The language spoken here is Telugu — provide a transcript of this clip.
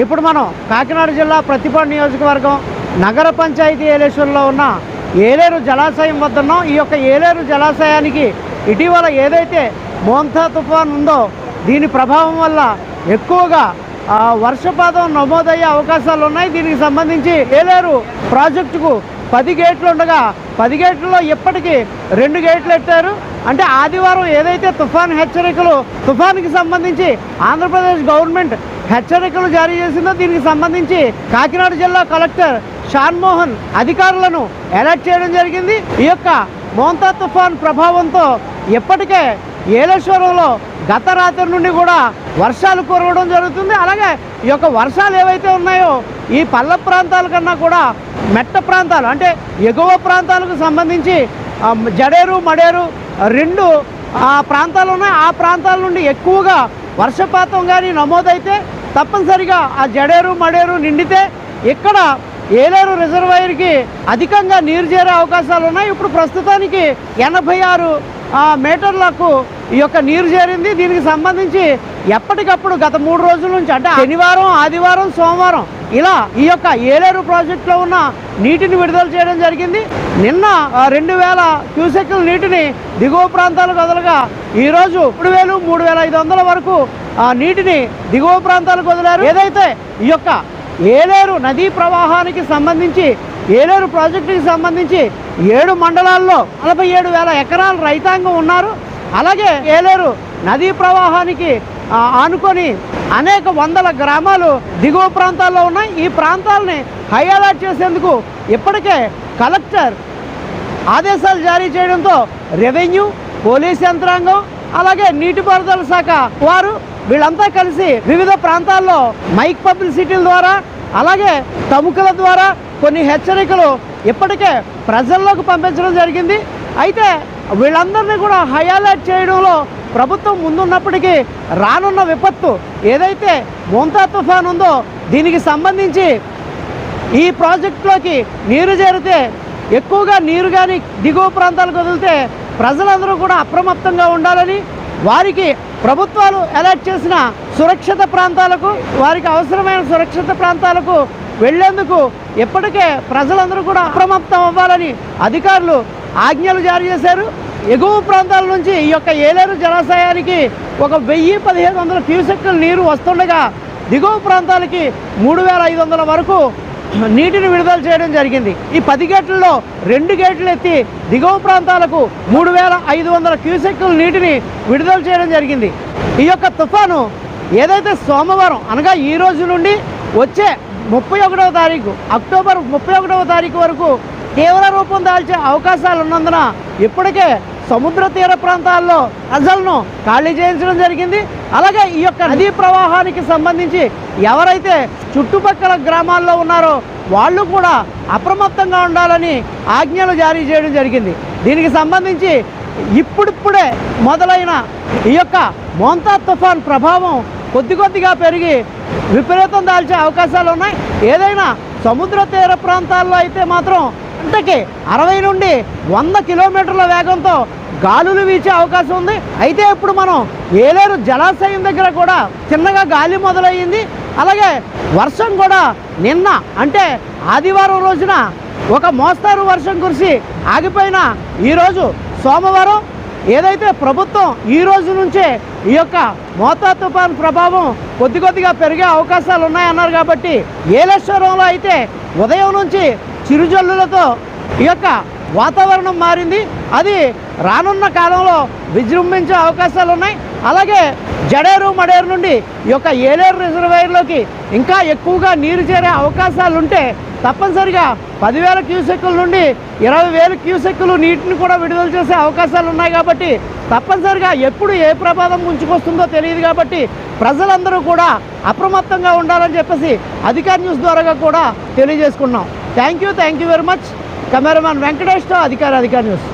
ఇప్పుడు మనం కాకినాడ జిల్లా ప్రతిపాడు నియోజకవర్గం నగర పంచాయతీ ఏలేశ్వరంలో ఉన్న ఏలేరు జలాశయం వద్ద ఉన్నాం ఈ యొక్క ఏలేరు జలాశయానికి ఇటీవల ఏదైతే మోంతా తుఫాన్ ఉందో దీని ప్రభావం వల్ల ఎక్కువగా వర్షపాతం నమోదయ్యే అవకాశాలు ఉన్నాయి దీనికి సంబంధించి ఏలేరు ప్రాజెక్టుకు పది గేట్లు ఉండగా పది గేట్లలో ఇప్పటికీ రెండు గేట్లు ఎట్టారు అంటే ఆదివారం ఏదైతే తుఫాన్ హెచ్చరికలు తుఫాన్కి సంబంధించి ఆంధ్రప్రదేశ్ గవర్నమెంట్ హెచ్చరికలు జారీ చేసిందో దీనికి సంబంధించి కాకినాడ జిల్లా కలెక్టర్ షాన్మోహన్ అధికారులను అలర్ట్ చేయడం జరిగింది. ఈ యొక్క మోంతా తుఫాన్ ప్రభావంతో ఇప్పటికే ఏలేశ్వరంలో గత రాత్రి నుండి కూడా వర్షాలు కురవడం జరుగుతుంది. అలాగే ఈ యొక్క వర్షాలు ఏవైతే ఉన్నాయో ఈ పల్ల ప్రాంతాల కన్నా కూడా మెట్ట ప్రాంతాలు అంటే ఎగువ ప్రాంతాలకు సంబంధించి జడేరు మడేరు రెండు ఆ ప్రాంతాలు ఉన్నాయి. ఆ ప్రాంతాల నుండి ఎక్కువగా వర్షపాతం కానీ నమోదైతే తప్పనిసరిగా ఆ జడేరు మడేరు నిండితే ఇక్కడ ఏలేరు రిజర్వాయర్కి అధికంగా నీరు చేరే అవకాశాలు ఉన్నాయి. ఇప్పుడు ప్రస్తుతానికి ఎనభై ఆరు మీటర్లకు ఈ యొక్క నీరు చేరింది. దీనికి సంబంధించి ఎప్పటికప్పుడు గత మూడు రోజుల నుంచి అంటే శనివారం ఆదివారం సోమవారం ఇలా ఈ యొక్క ఏలేరు ప్రాజెక్టులో ఉన్న నీటిని విడుదల చేయడం జరిగింది. నిన్న ఆ, రెండు వేల క్యూసెక్ల నీటిని దిగువ ప్రాంతాలకు వదలగా ఈరోజు మూడు వేలు మూడు వేల ఐదు వందల వరకు ఆ నీటిని దిగువ ప్రాంతాలకు వదిలారు. ఏదైతే ఈ యొక్క ఏలేరు నదీ ప్రవాహానికి సంబంధించి ఏలేరు ప్రాజెక్టుకి సంబంధించి ఏడు మండలాల్లో నలభై ఏడు వేల ఎకరాల రైతాంగం ఉన్నారు. అలాగే ఏలేరు నదీ ప్రవాహానికి ఆనుకొని అనేక వందల గ్రామాలు దిగువ ప్రాంతాల్లో ఉన్నాయి. ఈ ప్రాంతాలని హై అలర్ట్ చేసేందుకు ఇప్పటికే కలెక్టర్ ఆదేశాలు జారీ చేయడంతో రెవెన్యూ పోలీస్ యంత్రాంగం అలాగే నీటిపారుదల శాఖ వారు వీళ్ళంతా కలిసి వివిధ ప్రాంతాల్లో మైక్ పబ్లిసిటీల ద్వారా అలాగే తముకల ద్వారా కొన్ని హెచ్చరికలు ఇప్పటికే ప్రజల్లోకి పంపించడం జరిగింది. అయితే వీళ్ళందరినీ కూడా హై చేయడంలో ప్రభుత్వం ముందున్నప్పటికీ రానున్న విపత్తు ఏదైతే మోంతా తుఫాన్ ఉందో దీనికి సంబంధించి ఈ ప్రాజెక్టులోకి నీరు చేరితే ఎక్కువగా నీరు కానీ దిగువ ప్రాంతాలకు వదిలితే ప్రజలందరూ కూడా అప్రమత్తంగా ఉండాలని వారికి ప్రభుత్వాలు అలర్ట్ చేసిన సురక్షిత ప్రాంతాలకు వారికి అవసరమైన సురక్షిత ప్రాంతాలకు వెళ్ళేందుకు ఇప్పటికే ప్రజలందరూ కూడా అప్రమత్తం అవ్వాలని అధికారులు ఆజ్ఞలు జారీ చేశారు. ఎగువ ప్రాంతాల నుంచి ఈ యొక్క ఏలేరు జలాశయానికి ఒక వెయ్యి పదిహేను వందల క్యూసెక్కుల నీరు వస్తుండగా దిగువ ప్రాంతాలకి మూడు వేల ఐదు వందల వరకు నీటిని విడుదల చేయడం జరిగింది. ఈ పది గేట్లలో రెండు గేట్లు ఎత్తి దిగువ ప్రాంతాలకు మూడు వేల ఐదు వందల క్యూసెక్కుల నీటిని విడుదల చేయడం జరిగింది. ఈ యొక్క తుఫాను ఏదైతే సోమవారం అనగా ఈ రోజు నుండి వచ్చే ముప్పై ఒకటవ తారీఖు అక్టోబర్ ముప్పై ఒకటవ తారీఖు వరకు తీవ్ర రూపం దాల్చే అవకాశాలు ఉన్నందున ఇప్పటికే సముద్ర తీర ప్రాంతాల్లో ప్రజలను ఖాళీ చేయించడం జరిగింది. అలాగే ఈ యొక్క నదీ ప్రవాహానికి సంబంధించి ఎవరైతే చుట్టుపక్కల గ్రామాల్లో ఉన్నారో వాళ్ళు కూడా అప్రమత్తంగా ఉండాలని ఆజ్ఞలు జారీ చేయడం జరిగింది. దీనికి సంబంధించి ఇప్పుడిప్పుడే మొదలైన ఈ యొక్క మోంతా తుఫాన్ ప్రభావం కొద్ది కొద్దిగా పెరిగి విపరీతం దాల్చే అవకాశాలు ఉన్నాయి. ఏదైనా సముద్ర తీర ప్రాంతాల్లో అయితే మాత్రం గంటకి అరవై నుండి వంద కిలోమీటర్ల వేగంతో గాలులు వీచే అవకాశం ఉంది. అయితే ఇప్పుడు మనం ఏలేరు జలాశయం దగ్గర కూడా చిన్నగా గాలి మొదలయ్యింది. అలాగే వర్షం కూడా నిన్న అంటే ఆదివారం రోజున ఒక మోస్తారు వర్షం కురిసి ఆగిపోయిన ఈరోజు సోమవారం. ఏదైతే ప్రభుత్వం ఈ రోజు నుంచే ఈ యొక్క మోతా తుఫాన్ ప్రభావం కొద్ది కొద్దిగా పెరిగే అవకాశాలు ఉన్నాయన్నారు కాబట్టి ఏలేశ్వరంలో అయితే ఉదయం నుంచి చిరుజల్లులతో ఈ యొక్క వాతావరణం మారింది. అది రానున్న కాలంలో విజృంభించే అవకాశాలు ఉన్నాయి. అలాగే జడేరు మడేరు నుండి ఈ యొక్క ఏలేరు రిజర్వాయర్లోకి ఇంకా ఎక్కువగా నీరు చేరే అవకాశాలు ఉంటే తప్పనిసరిగా పదివేల క్యూసెక్కుల నుండి ఇరవై వేల క్యూసెక్కులు నీటిని కూడా విడుదల చేసే అవకాశాలు ఉన్నాయి కాబట్టి తప్పనిసరిగా ఎప్పుడు ఏ ప్రమాదం ముంచుకొస్తుందో తెలియదు కాబట్టి ప్రజలందరూ కూడా అప్రమత్తంగా ఉండాలని చెప్పేసి అధికార న్యూస్ ద్వారా కూడా తెలియజేసుకున్నాం. Thank you thank you very much cameraman వెంకటేష్తో అధికార అధికార న్యూస్